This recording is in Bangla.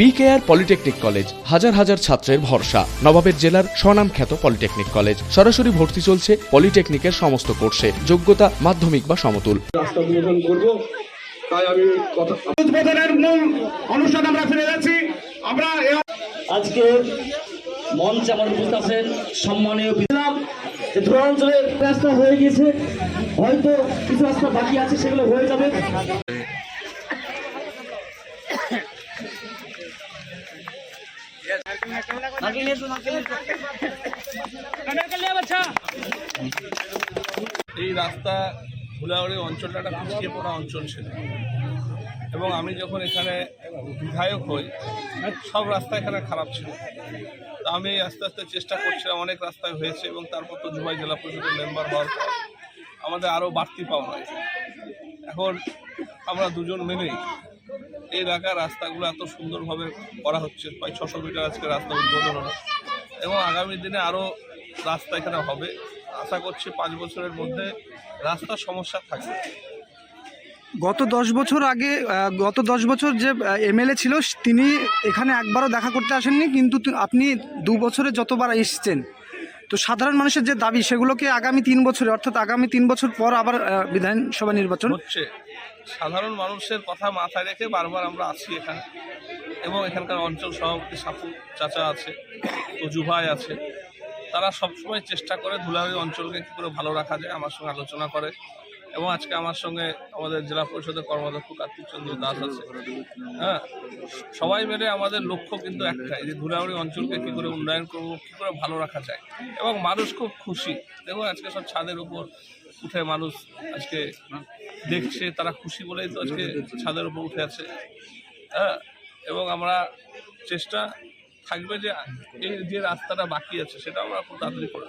বিকেআর পলিটেকনিক কলেজ হাজার হাজার ছাত্রের ভরসা। নবাবের জেলার স্বনামখ্যাত পলিটেকনিক কলেজ সরাসরি ভর্তি চলছে পলিটেকনিকের সমস্ত কোর্সে। যোগ্যতা মাধ্যমিক বা সমতুল। রাস্তা উন্মোচন করব তাই আমি কথা উদ্বোধনের মূল অনুষ্ঠান আমরা ফিরে যাচ্ছি। আমরা আজকে মঞ্চে আমাদের উপস্থিত আছেন সম্মানীয় বিধান যে ধরাঞ্চলের রাস্তা হয়ে গিয়েছে। হয়তো কিছু রাস্তা বাকি আছে সেগুলো হয়ে যাবে। এই রাস্তা ভুলাউড়ি অঞ্চলটা একটা পিছিয়ে পড়া অঞ্চল ছিল। এবং আমি যখন এখানে বিধায়ক হই, সব রাস্তা এখানে খারাপ ছিল। তো আমি আস্তে আস্তে চেষ্টা করছিলাম, অনেক রাস্তায় হয়েছে এবং তারপর তো জুবাই জেলা পরিষদের মেম্বার হওয়ার পর আমাদের আরও বাড়তি পাওয়া হয় এখন আমরা দুজন মিলেই এই এলাকার রাস্তাগুলো এত সুন্দরভাবে করা হচ্ছে প্রায় ছশো মিটার আজকে রাস্তা উদ্বোধন হলো। এবং আগামী দিনে আরও রাস্তা এখানে হবে। আশা করছি পাঁচ বছরের মধ্যে রাস্তার সমস্যা থাকবে। গত দশ বছর আগে গত দশ বছর যে এমএলএ ছিল তিনি এখানে একবারও দেখা করতে আসেননি কিন্তু আপনি দু বছরে যতবার এসছেন তো সাধারণ মানুষের যে দাবি সেগুলোকে আগামী তিন বছরে অর্থাৎ আগামী তিন বছর পর আবার বিধানসভা নির্বাচন হচ্ছে। সাধারণ মানুষের কথা মাথায় রেখে বারবার আমরা আসি এখানে। এবং এখানকার অঞ্চল সভাপতি সাপু চাচা আছে তজু ভাই আছে। তারা সবসময় চেষ্টা করে ধুলাবাড়ি অঞ্চলকে কী করে ভালো রাখা যায় আমার সঙ্গে আলোচনা করে। এবং আজকে আমার সঙ্গে আমাদের জেলা পরিষদের কর্মাধ্যক্ষ কার্তিক চন্দ্র দাস আছে। হ্যাঁ সবাই মিলে আমাদের লক্ষ্য কিন্তু একটাই যে ধুলাবাড়ি অঞ্চলকে কী করে উন্নয়ন করব, কী করে ভালো রাখা যায়। এবং মানুষ খুব খুশি। দেখুন আজকে সব ছাদের উপর উঠে মানুষ আজকে দেখছে, তারা খুশি বলেই তো আজকে ছাদের উপর উঠে আছে হ্যাঁ এবং আমরা চেষ্টা থাকবে যে এই যে রাস্তাটা বাকি আছে সেটা আমরা খুব তাড়াতাড়ি করে।